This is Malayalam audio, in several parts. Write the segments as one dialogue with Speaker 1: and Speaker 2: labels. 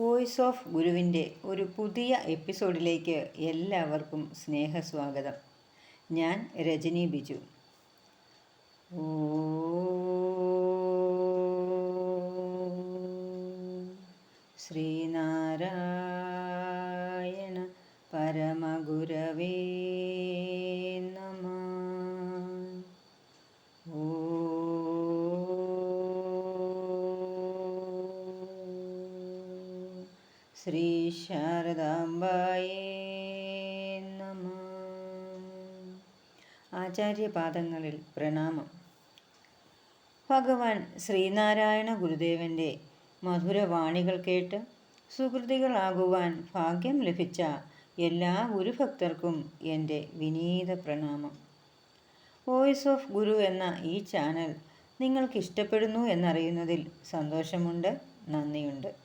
Speaker 1: വോയിസ് ഓഫ് ഗുരുവിന്റെ ഒരു പുതിയ എപ്പിസോഡിലേക്ക് എല്ലാവർക്കും സ്നേഹസ്വാഗതം. ഞാൻ രജനി ബിജു. ശ്രീനാരായ ശ്രീനാരായണ ശാരദാംബായേ നമ. ആചാര്യപാദങ്ങളിൽ പ്രണാമം. ഭഗവാൻ ശ്രീനാരായണ ഗുരുദേവന്റെ മധുരവാണികൾ കേട്ട് സുഹൃതികളാകുവാൻ ഭാഗ്യം ലഭിച്ച എല്ലാ ഗുരുഭക്തർക്കും എന്റെ വിനീത പ്രണാമം. വോയിസ് ഓഫ് ഗുരു എന്ന ഈ ചാനൽ നിങ്ങൾക്ക് ഇഷ്ടപ്പെടുന്നു എന്നറിയുന്നതിൽ സന്തോഷമുണ്ട് നന്ദിയുണ്ട്.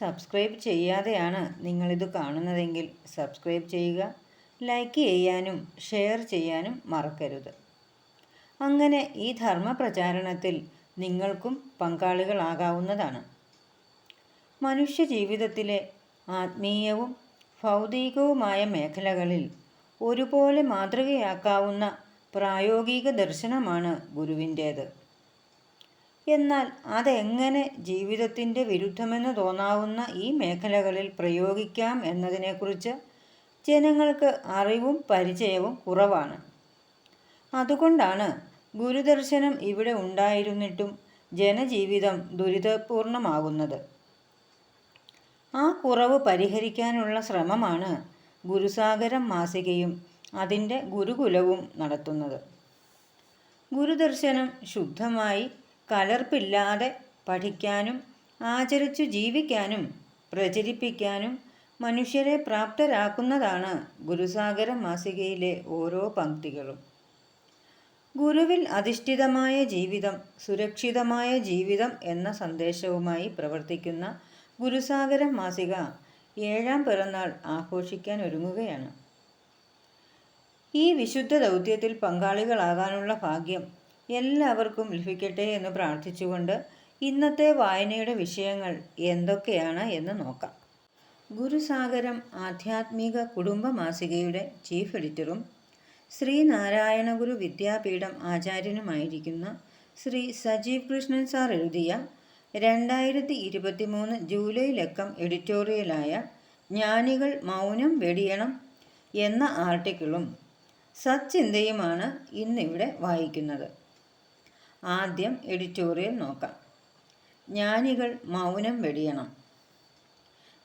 Speaker 1: സബ്സ്ക്രൈബ് ചെയ്യാതെയാണ് നിങ്ങളിത് കാണുന്നതെങ്കിൽ സബ്സ്ക്രൈബ് ചെയ്യുക ലൈക്ക് ചെയ്യാനും ഷെയർ ചെയ്യാനും മറക്കരുത്. അങ്ങനെ ഈ ധർമ്മ പ്രചാരണത്തിൽ നിങ്ങൾക്കും പങ്കാളികളാകാവുന്നതാണ്. മനുഷ്യ ജീവിതത്തിലെ ആത്മീയവും ഭൗതികവുമായ മേഖലകളിൽ ഒരുപോലെ മാതൃകയാക്കാവുന്ന പ്രായോഗിക ദർശനമാണ് ഗുരുവിന്റേത്. എന്നാൽ അതെങ്ങനെ ജീവിതത്തിന്റെ വിരുദ്ധമെന്ന് തോന്നാവുന്ന ഈ മേഖലകളിൽ പ്രയോഗിക്കാം എന്നതിനെക്കുറിച്ച് ജനങ്ങൾക്ക് അറിവും പരിചയവും കുറവാണ്. അതുകൊണ്ടാണ് ഗുരുദർശനം ഇവിടെ ഉണ്ടായിരുന്നിട്ടും ജനജീവിതം ദുരിതപൂർണമാകുന്നത്. ആ കുറവ് പരിഹരിക്കാനുള്ള ശ്രമമാണ് ഗുരുസാഗരം മാസികയും അതിന്റെ ഗുരുകുലവും നടത്തുന്നത്. ഗുരുദർശനം ശുദ്ധമായി കലർപ്പില്ലാതെ പഠിക്കാനും ആചരിച്ചു ജീവിക്കാനും പ്രചരിപ്പിക്കാനും മനുഷ്യരെ പ്രാപ്തരാക്കുന്നതാണ് ഗുരുസാഗര മാസികയിലെ ഓരോ പങ്ക്തികളും. ഗുരുവിൽ അധിഷ്ഠിതമായ ജീവിതം സുരക്ഷിതമായ ജീവിതം എന്ന സന്ദേശവുമായി പ്രവർത്തിക്കുന്ന ഗുരുസാഗര മാസിക ഏഴാം പിറന്നാൾ ആഘോഷിക്കാൻ ഒരുങ്ങുകയാണ്. ഈ വിശുദ്ധ ദൗത്യത്തിൽ പങ്കാളികളാകാനുള്ള ഭാഗ്യം എല്ലാവർക്കും ലഭിക്കട്ടെ എന്ന് പ്രാർത്ഥിച്ചുകൊണ്ട് ഇന്നത്തെ വായനയുടെ വിഷയങ്ങൾ എന്തൊക്കെയാണ് എന്ന് നോക്കാം. ഗുരുസാഗരം ആധ്യാത്മിക കുടുംബ മാസികയുടെ ചീഫ് എഡിറ്ററും ശ്രീനാരായണ ഗുരു വിദ്യാപീഠം ആചാര്യനുമായിരിക്കുന്ന ശ്രീ സജീവ് കൃഷ്ണൻ സാർ എഴുതിയ രണ്ടായിരത്തി ഇരുപത്തി മൂന്ന് ജൂലൈ ലക്കം എഡിറ്റോറിയലായ ജ്ഞാനികൾ മൗനം വെടിയണം എന്ന ആർട്ടിക്കിളും സച്ചിന്തയുമാണ് ഇന്നിവിടെ വായിക്കുന്നത്. ആദ്യം എഡിറ്റോറിയൽ നോക്കാം. ജ്ഞാനികൾ മൗനം വെടിയണം.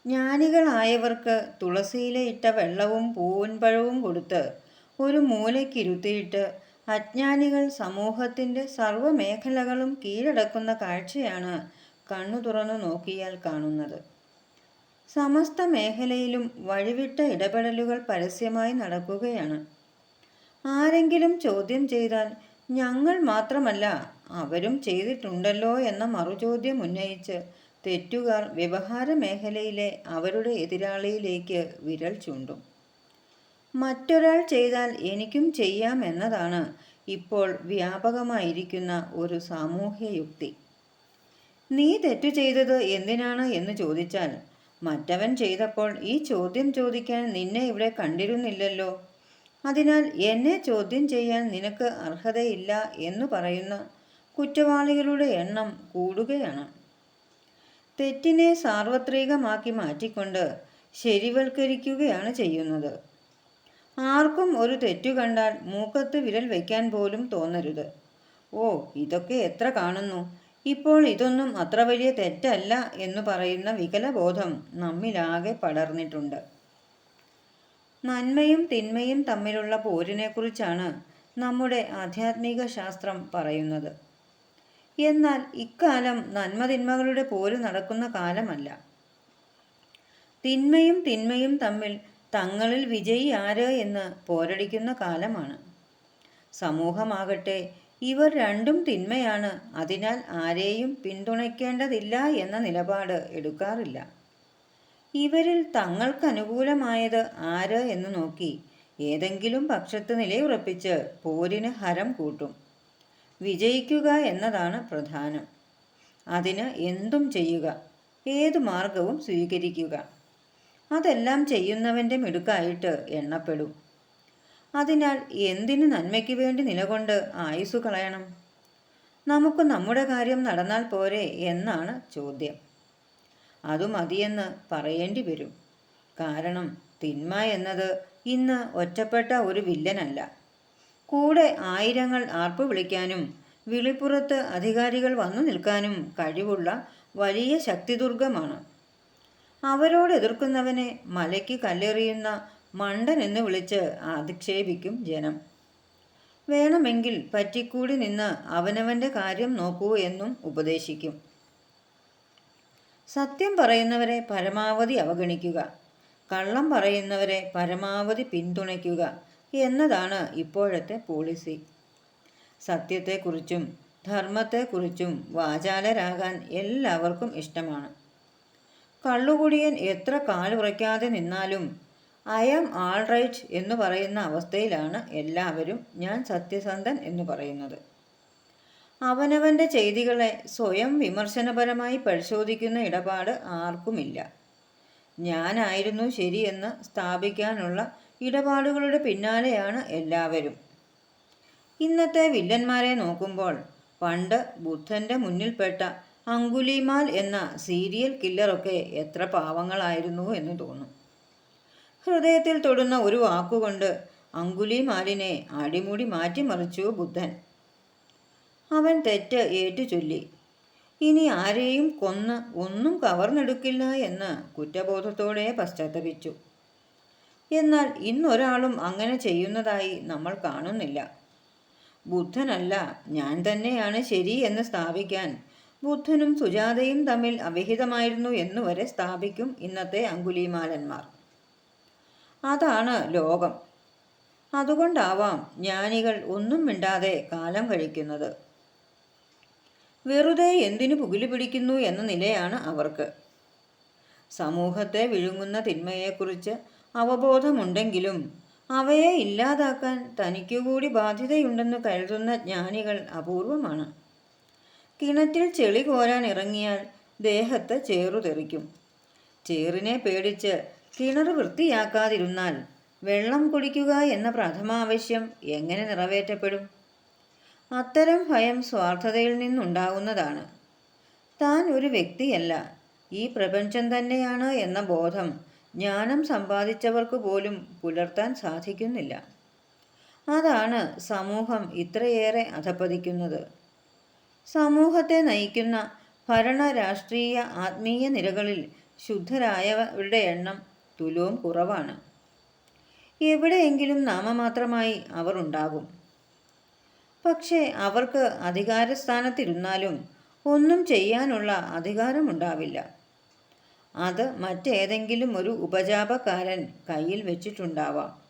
Speaker 1: ജ്ഞാനികളായവർക്ക് തുളസിയിലയിട്ട വെള്ളവും പൂവൻപഴവും കൊടുത്ത് ഒരു മൂലയ്ക്കിരുത്തിയിട്ട് അജ്ഞാനികൾ സമൂഹത്തിന്റെ സർവമേഖലകളും കീഴടക്കുന്ന കാഴ്ചയാണ് കണ്ണു തുറന്നു നോക്കിയാൽ കാണുന്നത്. സമസ്ത മേഖലയിലും വഴിവിട്ട ഇടപെടലുകൾ പരസ്യമായി നടക്കുകയാണ്. ആരെങ്കിലും ചോദ്യം ചെയ്താൽ ഞങ്ങൾ മാത്രമല്ല അവരും ചെയ്തിട്ടുണ്ടല്ലോ എന്ന മറുചോദ്യം ഉന്നയിച്ച് തെറ്റുകാർ വ്യവഹാര മേഖലയിലെ അവരുടെ എതിരാളിയിലേക്ക് വിരൽ ചൂണ്ടും. മറ്റൊരാൾ ചെയ്താൽ എനിക്കും ചെയ്യാം എന്നതാണ് ഇപ്പോൾ വ്യാപകമായിരിക്കുന്ന ഒരു സാമൂഹ്യ യുക്തി. നീ തെറ്റു ചെയ്തത് എന്തിനാണ് എന്ന് ചോദിച്ചാൽ മറ്റവൻ ചെയ്തപ്പോൾ ഈ ചോദ്യം ചോദിക്കാൻ നിന്നെ ഇവിടെ കണ്ടിരുന്നില്ലല്ലോ. അതിനാൽ എന്നെ ചോദ്യം ചെയ്യാൻ നിനക്ക് അർഹതയില്ല എന്ന് പറയുന്ന കുറ്റവാളികളുടെ എണ്ണം കൂടുകയാണ്. തെറ്റിനെ സാർവത്രികമാക്കി മാറ്റിക്കൊണ്ട് ശരിവൽക്കരിക്കുകയാണ് ചെയ്യുന്നത്. ആർക്കും ഒരു തെറ്റു കണ്ടാൽ മൂക്കത്ത് വിരൽ വയ്ക്കാൻ പോലും തോന്നരുത്. ഓ ഇതൊക്കെ എത്ര കാണുന്നു? ഇപ്പോൾ ഇതൊന്നും അത്ര വലിയ തെറ്റല്ല എന്ന് പറയുന്ന വികലബോധം നമ്മിലാകെ പടർന്നിട്ടുണ്ട്. നന്മയും തിന്മയും തമ്മിലുള്ള പോരിനെക്കുറിച്ചാണ് നമ്മുടെ ആധ്യാത്മിക ശാസ്ത്രം പറയുന്നത്. എന്നാൽ ഇക്കാലം നന്മതിന്മകളുടെ പോര് നടക്കുന്ന കാലമല്ല. തിന്മയും തിന്മയും തമ്മിൽ തങ്ങളിൽ വിജയി ആര് എന്ന് പോരടിക്കുന്ന കാലമാണ്. സമൂഹമാകട്ടെ ഇവർ രണ്ടും തിന്മയാണ് അതിനാൽ ആരെയും പിന്തുണയ്ക്കേണ്ടതില്ല എന്ന നിലപാട് എടുക്കാറില്ല. ഇവരിൽ തങ്ങൾക്ക് അനുകൂലമായത് ആര് എന്ന് നോക്കി. ഏതെങ്കിലും പക്ഷത്ത് നിലയുറപ്പിച്ച് പോരിന് ഹരം കൂട്ടും. വിജയിക്കുക എന്നതാണ് പ്രധാനം. അതിന് എന്തും ചെയ്യുക. ഏതു മാർഗവും സ്വീകരിക്കുക. അതെല്ലാം ചെയ്യുന്നവന്റെ മിടുക്കായിട്ട് എണ്ണപ്പെടും. അതിനാൽ എന്തിനു നന്മയ്ക്ക് വേണ്ടി നിലകൊണ്ട് ആയുസ് കളയണം? നമുക്ക് നമ്മുടെ കാര്യം നടന്നാൽ പോരെ എന്നാണ് ചോദ്യം. അതു മതിയെന്ന് പറയേണ്ടി വരും. കാരണം തിന്മ എന്നത് ഇന്ന് ഒറ്റപ്പെട്ട ഒരു വില്ലനല്ല. കൂടെ ആയിരങ്ങൾ ആർപ്പു വിളിക്കാനും വിളിപ്പുറത്ത് അധികാരികൾ വന്നു നിൽക്കാനും കഴിവുള്ള വലിയ ശക്തിദുർഗമാണ്. അവരോട് എതിർക്കുന്നവനെ മലയ്ക്ക് കല്ലെറിയുന്ന മണ്ടൻ എന്ന് വിളിച്ച് അധിക്ഷേപിക്കും ജനം. വേണമെങ്കിൽ പറ്റിക്കൂടി നിന്ന് അവനവന്റെ കാര്യം നോക്കൂ എന്നും ഉപദേശിക്കും. സത്യം പറയുന്നവരെ പരമാവധി അവഗണിക്കുക. കള്ളം പറയുന്നവരെ പരമാവധി പിന്തുണയ്ക്കുക എന്നതാണ് ഇപ്പോഴത്തെ പോളിസി സത്യത്തെക്കുറിച്ചും ധർമ്മത്തെക്കുറിച്ചും വാചാലരാകാൻ എല്ലാവർക്കും ഇഷ്ടമാണ്. കള്ളുകുടിയൻ എത്ര കാലുറയ്ക്കാതെ നിന്നാലും ഐ ആം ആൾ റൈറ്റ് എന്ന് പറയുന്ന അവസ്ഥയിലാണ് എല്ലാവരും ഞാൻ സത്യസന്ധൻ എന്ന് പറയുന്നത്. അവനവന്റെ ചെയ്തികളെ സ്വയം വിമർശനപരമായി പരിശോധിക്കുന്ന ഇടപാട് ആർക്കുമില്ല. ഞാനായിരുന്നു ശരിയെന്ന് സ്ഥാപിക്കാനുള്ള ഇടപാടുകളുടെ പിന്നാലെയാണ് എല്ലാവരും. ഇന്നത്തെ വില്ലന്മാരെ നോക്കുമ്പോൾ പണ്ട് ബുദ്ധന്റെ മുന്നിൽപ്പെട്ട അങ്കുലിമാൽ എന്ന സീരിയൽ കില്ലറൊക്കെ എത്ര പാവങ്ങളായിരുന്നു എന്ന് തോന്നും. ഹൃദയത്തിൽ തൊടുന്ന ഒരു വാക്കുകൊണ്ട് അങ്കുലിമാലിനെ അടിമുടി മാറ്റിമറിച്ചു ബുദ്ധൻ. അവൻ തെറ്റ് ഏറ്റു ചൊല്ലി ഇനി ആരെയും കൊന്ന് ഒന്നും കവർന്നെടുക്കില്ല എന്ന് കുറ്റബോധത്തോടെ പശ്ചാത്തപിച്ചു. എന്നാൽ ഇന്നൊരാളും അങ്ങനെ ചെയ്യുന്നതായി നമ്മൾ കാണുന്നില്ല. ബുദ്ധനല്ല ഞാൻ തന്നെയാണ് ശരി എന്ന് സ്ഥാപിക്കാൻ. ബുദ്ധനും സുജാതയും തമ്മിൽ അവിഹിതമായിരുന്നു എന്നുവരെ സ്ഥാപിക്കും ഇന്നത്തെ അങ്കുലിമാലന്മാർ. അതാണ് ലോകം. അതുകൊണ്ടാവാം ജ്ഞാനികൾ ഒന്നും മിണ്ടാതെ കാലം കഴിക്കുന്നത്. വെറുതെ എന്തിനു പുകിലി പിടിക്കുന്നു എന്ന നിലയാണ് അവർക്ക്. സമൂഹത്തെ വിഴുങ്ങുന്ന തിന്മയെക്കുറിച്ച് അവബോധമുണ്ടെങ്കിലും അവയെ ഇല്ലാതാക്കാൻ തനിക്കുകൂടി ബാധ്യതയുണ്ടെന്ന് കരുതുന്ന ജ്ഞാനികൾ അപൂർവമാണ്. കിണറ്റിൽ ചെളി കോരാൻ ഇറങ്ങിയാൽ ദേഹത്ത് ചേറു തെറിക്കും. ചേറിനെ പേടിച്ച് കിണർ വൃത്തിയാക്കാതിരുന്നാൽ വെള്ളം കുടിക്കുക എന്ന പ്രഥമാവശ്യം എങ്ങനെ നിറവേറ്റപ്പെടും? അത്തരം ഭയം സ്വാർത്ഥതയിൽ നിന്നുണ്ടാകുന്നതാണ്. താൻ ഒരു വ്യക്തിയല്ല. ഈ പ്രപഞ്ചം തന്നെയാണ് എന്ന ബോധം ജ്ഞാനം സമ്പാദിച്ചവർക്ക് പോലും പുലർത്താൻ സാധിക്കുന്നില്ല. അതാണ് സമൂഹം ഇത്രയേറെ അധപ്പതിക്കുന്നത് സമൂഹത്തെ നയിക്കുന്ന ഭരണ രാഷ്ട്രീയ ആത്മീയ നിരകളിൽ ശുദ്ധരായവരുടെ എണ്ണം തുലവും കുറവാണ്. എവിടെയെങ്കിലും നാമമാത്രമായി അവർ ഉണ്ടാകും. പക്ഷേ അവർക്ക് അധികാരസ്ഥാനത്തിരുന്നാലും ഒന്നും ചെയ്യാനുള്ള അധികാരമുണ്ടാവില്ല. അത് മറ്റേതെങ്കിലും ഒരു ഉപജാപക്കാരൻ കയ്യിൽ വെച്ചിട്ടുണ്ടാവാം.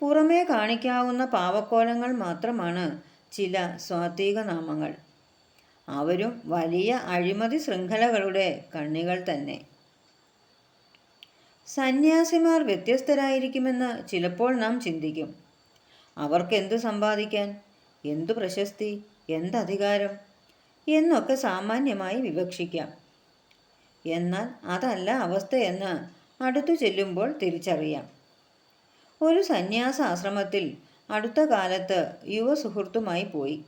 Speaker 1: പുറമേ കാണിക്കാവുന്ന പാവക്കോലങ്ങൾ മാത്രമാണ് ചില സ്വാത്വിക നാമങ്ങൾ. അവരും വലിയ അഴിമതി ശൃംഖലകളുടെ കണ്ണികൾ തന്നെ. സന്യാസിമാർ വ്യത്യസ്തരായിരിക്കുമെന്ന് ചിലപ്പോൾ നാം ചിന്തിക്കും. അവർക്കെന്ത് സമ്പാദിക്കാൻ? എന്തു പ്രശസ്തി? എന്തധികാരം? എന്നൊക്കെ സാമാന്യമായി വിവക്ഷിക്കാം. എന്നാൽ അതല്ല അവസ്ഥയെന്ന് അടുത്തു ചെല്ലുമ്പോൾ തിരിച്ചറിയാം. ഒരു സന്യാസ ആശ്രമത്തിൽ അടുത്ത കാലത്ത് യുവ സുഹൃത്തുമായി പോയി.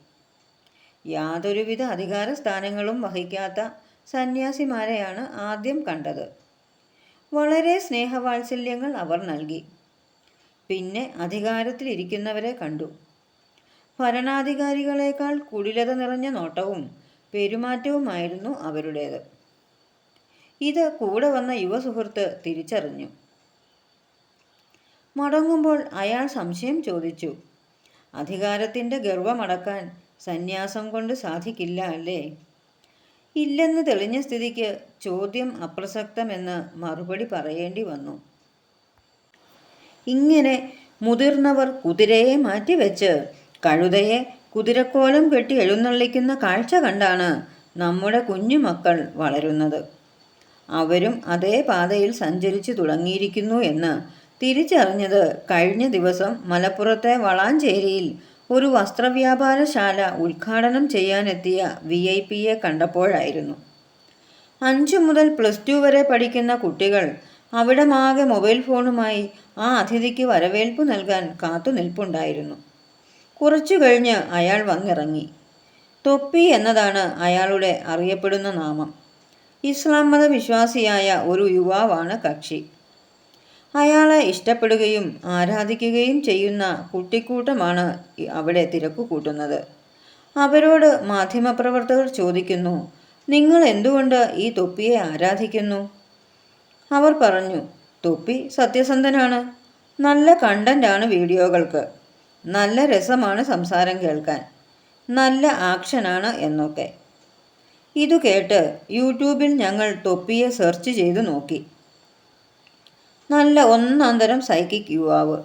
Speaker 1: യാതൊരുവിധ അധികാര സ്ഥാനങ്ങളും വഹിക്കാത്ത സന്യാസിമാരെയാണ് ആദ്യം കണ്ടത്. വളരെ സ്നേഹവാത്സല്യങ്ങൾ അവർ നൽകി. പിന്നെ അധികാരത്തിലിരിക്കുന്നവരെ കണ്ടു. ഭരണാധികാരികളെക്കാൾ കുടിലത നിറഞ്ഞ നോട്ടവും പെരുമാറ്റവുമായിരുന്നു അവരുടേത്. ഇത് കൂടെ വന്ന യുവസുഹൃത്ത് തിരിച്ചറിഞ്ഞു. മടങ്ങുമ്പോൾ അയാൾ സംശയം ചോദിച്ചു അധികാരത്തിന്റെ ഗർവമടക്കാൻ സന്യാസം കൊണ്ട് സാധിക്കില്ല അല്ലേ? ഇല്ലെന്ന് തെളിഞ്ഞ സ്ഥിതിക്ക് ചോദ്യം അപ്രസക്തമെന്ന് മറുപടി പറയേണ്ടി വന്നു. ഇങ്ങനെ മുതിർന്നവർ കുതിരയെ മാറ്റിവെച്ച് കഴുതയെ കുതിരക്കോലം കെട്ടി എഴുന്നള്ളിക്കുന്ന കാഴ്ച കണ്ടാണ് നമ്മുടെ കുഞ്ഞുമക്കൾ വളരുന്നത്. അവരും അതേ പാതയിൽ സഞ്ചരിച്ചു തുടങ്ങിയിരിക്കുന്നു എന്ന് തിരിച്ചറിഞ്ഞത് കഴിഞ്ഞ ദിവസം മലപ്പുറത്തെ വളാഞ്ചേരിയിൽ ഒരു വസ്ത്രവ്യാപാരശാല ഉദ്ഘാടനം ചെയ്യാനെത്തിയ വി ഐ പിയെ കണ്ടപ്പോഴായിരുന്നു. അഞ്ചു മുതൽ പ്ലസ് ടു വരെ പഠിക്കുന്ന കുട്ടികൾ അവിടമാകെ മൊബൈൽ ഫോണുമായി ആ അതിഥിക്ക് വരവേൽപ്പ് നൽകാൻ കാത്തു നിൽപ്പുണ്ടായിരുന്നു കുറച്ചു കഴിഞ്ഞ് അയാൾ വന്നിറങ്ങി. തൊപ്പി എന്നതാണ് അയാളുടെ അറിയപ്പെടുന്ന നാമം. ഇസ്ലാം മതവിശ്വാസിയായ ഒരു യുവാവാണ് കക്ഷി. അയാളെ ഇഷ്ടപ്പെടുകയും ആരാധിക്കുകയും ചെയ്യുന്ന കുട്ടിക്കൂട്ടമാണ് അവിടെ തിരക്കു കൂട്ടുന്നത്. അവരോട് മാധ്യമപ്രവർത്തകർ ചോദിക്കുന്നു നിങ്ങൾ എന്തുകൊണ്ട് ഈ തൊപ്പിയെ ആരാധിക്കുന്നു? അവർ പറഞ്ഞു തൊപ്പി സത്യസന്ധനാണ്. നല്ല കണ്ടന്റാണ് വീഡിയോകൾക്ക്. നല്ല രസമാണ് സംസാരം കേൾക്കാൻ. നല്ല ആക്ഷനാണ് എന്നൊക്കെ. ഇതു കേട്ട് യൂട്യൂബിൽ ഞങ്ങൾ തൊപ്പിയെ സെർച്ച് ചെയ്ത് നോക്കി. നല്ല ഒന്നാന്തരം സൈക്കിക് യുവാവ്.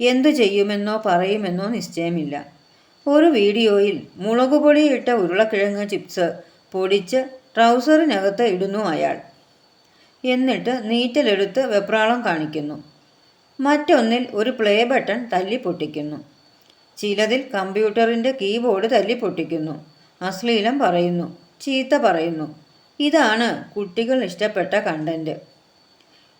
Speaker 1: എന്തു ചെയ്യുമെന്നോ പറയുമെന്നോ നിശ്ചയമില്ല. ഒരു വീഡിയോയിൽ മുളകുപൊടി ഇട്ട ഉരുളക്കിഴങ്ങ് ചിപ്സ് പൊടിച്ച് ട്രൗസറിനകത്ത് ഇടുന്നു അയാൾ. എന്നിട്ട് നീറ്റലെടുത്ത് വെപ്രാളം കാണിക്കുന്നു. മറ്റൊന്നിൽ ഒരു പ്ലേ ബട്ടൺ തല്ലി പൊട്ടിക്കുന്നു ചിലതിൽ കമ്പ്യൂട്ടറിന്റെ കീബോർഡ് തല്ലി പൊട്ടിക്കുന്നു അശ്ലീലം പറയുന്നു. ചീത്ത പറയുന്നു. ഇതാണ് കുട്ടികൾ ഇഷ്ടപ്പെട്ട കണ്ടന്റ്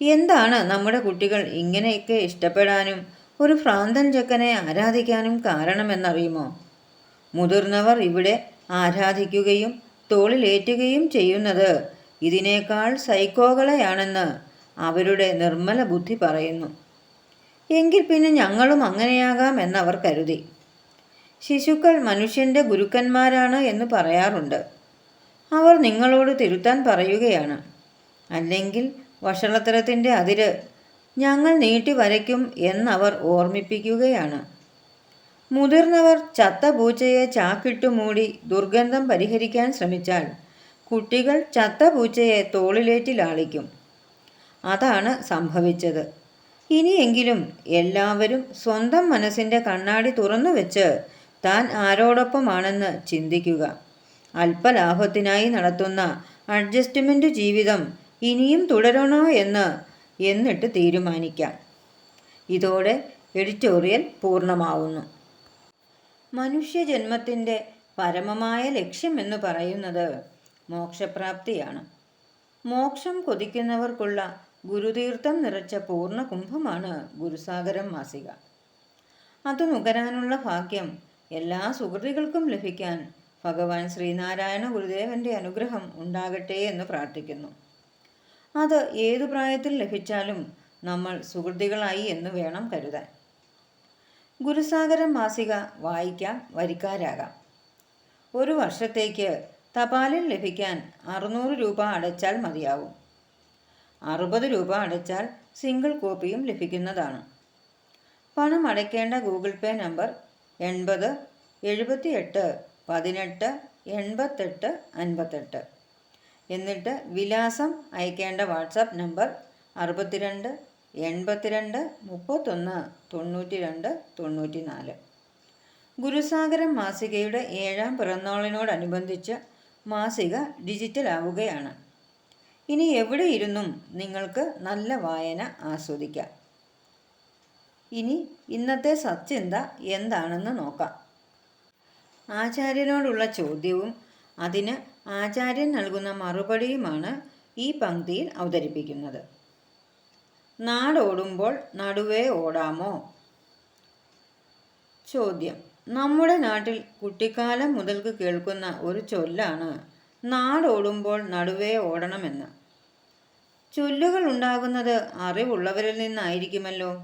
Speaker 1: എന്താണ് നമ്മുടെ കുട്ടികൾ ഇങ്ങനെയൊക്കെ ഇഷ്ടപ്പെടാനും ഒരു ഭ്രാന്തൻ ചെക്കനെ ആരാധിക്കാനും കാരണമെന്നറിയുമോ? മുതിർന്നവർ ഇവിടെ ആരാധിക്കുകയും തോളിലേറ്റുകയും ചെയ്യുന്നത് ഇതിനേക്കാൾ സൈക്കോകളെയാണെന്ന് അവരുടെ നിർമ്മല ബുദ്ധി പറയുന്നു. എങ്കിൽ പിന്നെ ഞങ്ങളും അങ്ങനെയാകാം എന്നവർ കരുതി. ശിശുക്കൾ മനുഷ്യന്റെ ഗുരുക്കന്മാരാണ് എന്ന് പറയാറുണ്ട്. അവർ നിങ്ങളോട് തിരുത്താൻ പറയുകയാണ്. അല്ലെങ്കിൽ വഷളത്തരത്തിന്റെ അതിര് ഞങ്ങൾ നീട്ടി വരയ്ക്കും എന്നവർ ഓർമ്മിപ്പിക്കുകയാണ്. മുതിർന്നവർ ചത്ത പൂച്ചയെ ചാക്കിട്ടു മൂടി ദുർഗന്ധം പരിഹരിക്കാൻ ശ്രമിച്ചാൽ കുട്ടികൾ ചത്ത പൂച്ചയെ തോളിലേറ്റിലാളിക്കും അതാണ് സംഭവിച്ചത്. ഇനിയെങ്കിലും എല്ലാവരും സ്വന്തം മനസ്സിന്റെ കണ്ണാടി തുറന്നു വെച്ച് താൻ ആരോടൊപ്പമാണെന്ന് ചിന്തിക്കുക. അല്പലാഭത്തിനായി നടത്തുന്ന അഡ്ജസ്റ്റ്മെന്റ് ജീവിതം ഇനിയും തുടരണോ എന്ന് എന്നിട്ട് തീരുമാനിക്കാം. ഇതോടെ എഡിറ്റോറിയൽ പൂർണമാവുന്നു. മനുഷ്യജന്മത്തിന്റെ പരമമായ ലക്ഷ്യമെന്ന് പറയുന്നത് മോക്ഷപ്രാപ്തിയാണ്. മോക്ഷം കൊതിക്കുന്നവർക്കുള്ള ഗുരുതീർത്ഥം നിറച്ച പൂർണ കുംഭമാണ് ഗുരുസാഗരം മാസിക. അത് നുകരാനുള്ള ഭാഗ്യം എല്ലാ സുഹൃത്തുക്കൾക്കും ലഭിക്കാൻ ഭഗവാൻ ശ്രീനാരായണ ഗുരുദേവന്റെ അനുഗ്രഹം ഉണ്ടാകട്ടെ എന്ന് പ്രാർത്ഥിക്കുന്നു. അത് ഏതു പ്രായത്തിൽ ലഭിച്ചാലും നമ്മൾ സുഹൃത്തുക്കളായി എന്ന് വേണം കരുതാൻ. ഗുരുസാഗരം മാസിക വായിക്കാം വരിക്കാരാകാം. ഒരു വർഷത്തേക്ക് തപാലിൽ ലഭിക്കാൻ അറുന്നൂറ് രൂപ അടച്ചാൽ മതിയാവും. അറുപത് രൂപ അടച്ചാൽ സിംഗിൾ കോപ്പിയും ലഭിക്കുന്നതാണ്. പണം അടയ്ക്കേണ്ട ഗൂഗിൾ പേ നമ്പർ എൺപത് എഴുപത്തിയെട്ട് പതിനെട്ട് എൺപത്തെട്ട് അൻപത്തെട്ട്. എന്നിട്ട് വിലാസം അയക്കേണ്ട വാട്സാപ്പ് നമ്പർ അറുപത്തിരണ്ട് എൺപത്തിരണ്ട് മുപ്പത്തൊന്ന് തൊണ്ണൂറ്റി രണ്ട് തൊണ്ണൂറ്റി നാല് ഗുരുസാഗരം മാസികയുടെ ഏഴാം പിറന്നാളിനോടനുബന്ധിച്ച് മാസിക ഡിജിറ്റൽ ആവുകയാണ് ഇനി എവിടെ ഇരുന്നും നിങ്ങൾക്ക് നല്ല വായന ആസ്വദിക്കാം. ഇനി ഇന്നത്തെ സച്ചിന്ത എന്താണെന്ന് നോക്കാം. ആചാര്യനോടുള്ള ചോദ്യവും അതിന് ആചാര്യൻ നൽകുന്ന മറുപടിയുമാണ് ഈ പങ്ക്തിയിൽ അവതരിപ്പിക്കുന്നത്. നാടോടുമ്പോൾ നടുവേ ഓടാമോ? ചോദ്യം. നമ്മുടെ നാട്ടിൽ കുട്ടിക്കാലം മുതൽക്ക് കേൾക്കുന്ന ഒരു ചൊല്ലാണ് നാടോടുമ്പോൾ നടുവേ ഓടണമെന്ന്. ചൊല്ലുകൾ ഉണ്ടാകുന്നത് അറിവുള്ളവരിൽ നിന്നായിരിക്കുമല്ലോ.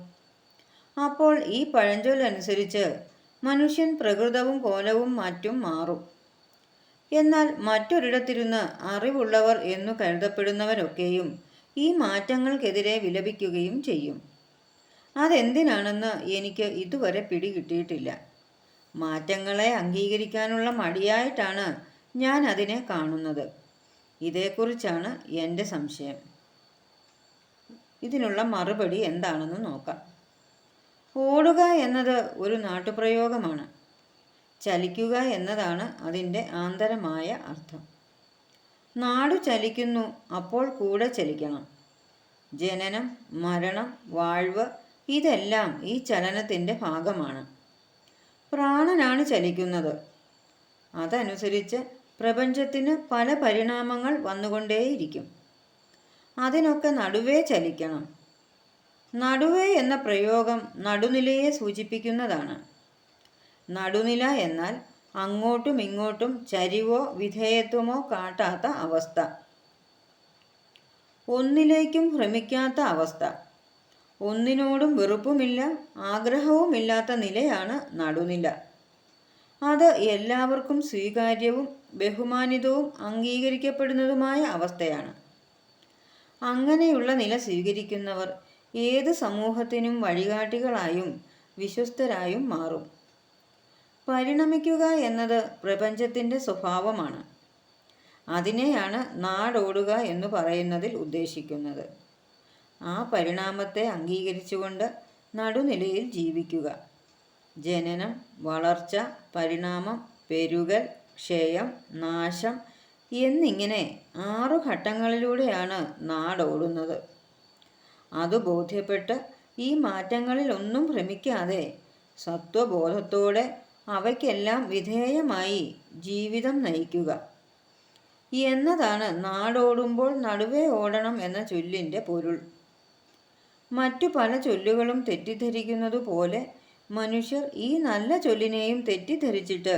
Speaker 1: അപ്പോൾ ഈ പഴഞ്ചൊല്ലനുസരിച്ച് മനുഷ്യൻ പ്രകൃതവും കോലവും മറ്റും മാറും. എന്നാൽ മറ്റൊരിടത്തിരുന്ന് അറിവുള്ളവർ എന്നു കരുതപ്പെടുന്നവരൊക്കെയും ഈ മാറ്റങ്ങൾക്കെതിരെ വിലപിക്കുകയും ചെയ്യും. അതെന്തിനാണെന്ന് എനിക്ക് ഇതുവരെ പിടികിട്ടിയിട്ടില്ല. മാറ്റങ്ങളെ അംഗീകരിക്കാനുള്ള മടിയായിട്ടാണ് ഞാൻ അതിനെ കാണുന്നത്. ഇതേക്കുറിച്ചാണ് എന്റെ സംശയം. ഇതിനുള്ള മറുപടി എന്താണെന്ന് നോക്കാം. ഓടുക എന്നത് ഒരു നാട്ടുപ്രയോഗമാണ്. ചലിക്കുക എന്നതാണ് അതിന്റെ ആന്തരമായ അർത്ഥം. നാടു ചലിക്കുന്നു അപ്പോൾ കൂടെ ചലിക്കണം. ജനനം മരണം വാഴ്വ് ഇതെല്ലാം ഈ ചലനത്തിന്റെ ഭാഗമാണ്. പ്രാണനാണ് ചലിക്കുന്നത്. അതനുസരിച്ച് പ്രപഞ്ചത്തിന് പല പരിണാമങ്ങൾ വന്നുകൊണ്ടേയിരിക്കും. അതിനൊക്കെ നടുവേ ചലിക്കണം. നടുവേ എന്ന പ്രയോഗം നടുനിലയെ സൂചിപ്പിക്കുന്നതാണ്. നടുനില എന്നാൽ അങ്ങോട്ടും ഇങ്ങോട്ടും ചരിവോ വിധേയത്വമോ കാട്ടാത്ത അവസ്ഥ. ഒന്നിലേക്കും ഭ്രമിക്കാത്ത അവസ്ഥ. ഒന്നിനോടും വെറുപ്പുമില്ല ആഗ്രഹവുമില്ലാത്ത നിലയാണ് നടുനില. അത് എല്ലാവർക്കും സ്വീകാര്യവും ബഹുമാനിതവും അംഗീകരിക്കപ്പെടുന്നതുമായ അവസ്ഥയാണ്. അങ്ങനെയുള്ള നില സ്വീകരിക്കുന്നവർ ഏത് സമൂഹത്തിനും വഴികാട്ടികളായും വിശ്വസ്തരായും മാറും. പരിണമിക്കുക എന്നത് പ്രപഞ്ചത്തിന്റെ സ്വഭാവമാണ്. അതിനെയാണ് നാടോടുക എന്ന് പറയുന്നതിൽ ഉദ്ദേശിക്കുന്നത്. ആ പരിണാമത്തെ അംഗീകരിച്ചുകൊണ്ട് നടുനിലയിൽ ജീവിക്കുക. ജനനം വളർച്ച പരിണാമം പെരുകൽ ക്ഷയം നാശം എന്നിങ്ങനെ ആറു ഘട്ടങ്ങളിലൂടെയാണ് നാടോടുന്നത് അത് ബോധ്യപ്പെട്ട് ഈ മാറ്റങ്ങളിലൊന്നും ഭ്രമിക്കാതെ സത്വബോധത്തോടെ അവയ്ക്കെല്ലാം വിധേയമായി ജീവിതം നയിക്കുക. എന്നതാണ് നാടോടുമ്പോൾ നടുവേ ഓടണം എന്ന ചൊല്ലിന്റെ പൊരുൾ. മറ്റു പല ചൊല്ലുകളും തെറ്റിദ്ധരിക്കുന്നതുപോലെ മനുഷ്യർ ഈ നല്ല ചൊല്ലിനെയും തെറ്റിദ്ധരിച്ചിട്ട്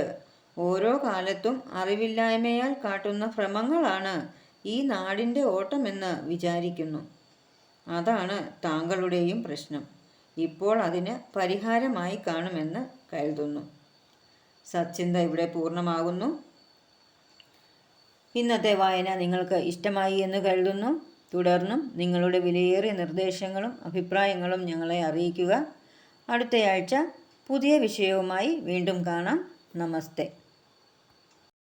Speaker 1: ഓരോ കാലത്തും അറിവില്ലായ്മയാൽ കാട്ടുന്ന ഭ്രമങ്ങളാണ് ഈ നാടിന്റെ ഓട്ടമെന്ന് വിചാരിക്കുന്നു. അതാണ് താങ്കളുടെയും പ്രശ്നം. ഇപ്പോൾ അതിന് പരിഹാരമായി കാണുമെന്ന് കരുതുന്നു. സച്ചിന്ത ഇവിടെ പൂർണമാകുന്നു. ഇന്നത്തെ വായന നിങ്ങൾക്ക് ഇഷ്ടമായി എന്ന് കരുതുന്നു. തുടർന്നും നിങ്ങളുടെ വിലയേറിയ നിർദ്ദേശങ്ങളും അഭിപ്രായങ്ങളും ഞങ്ങളെ അറിയിക്കുക. അടുത്തയാഴ്ച പുതിയ വിഷയവുമായി വീണ്ടും കാണാം. നമസ്തേ.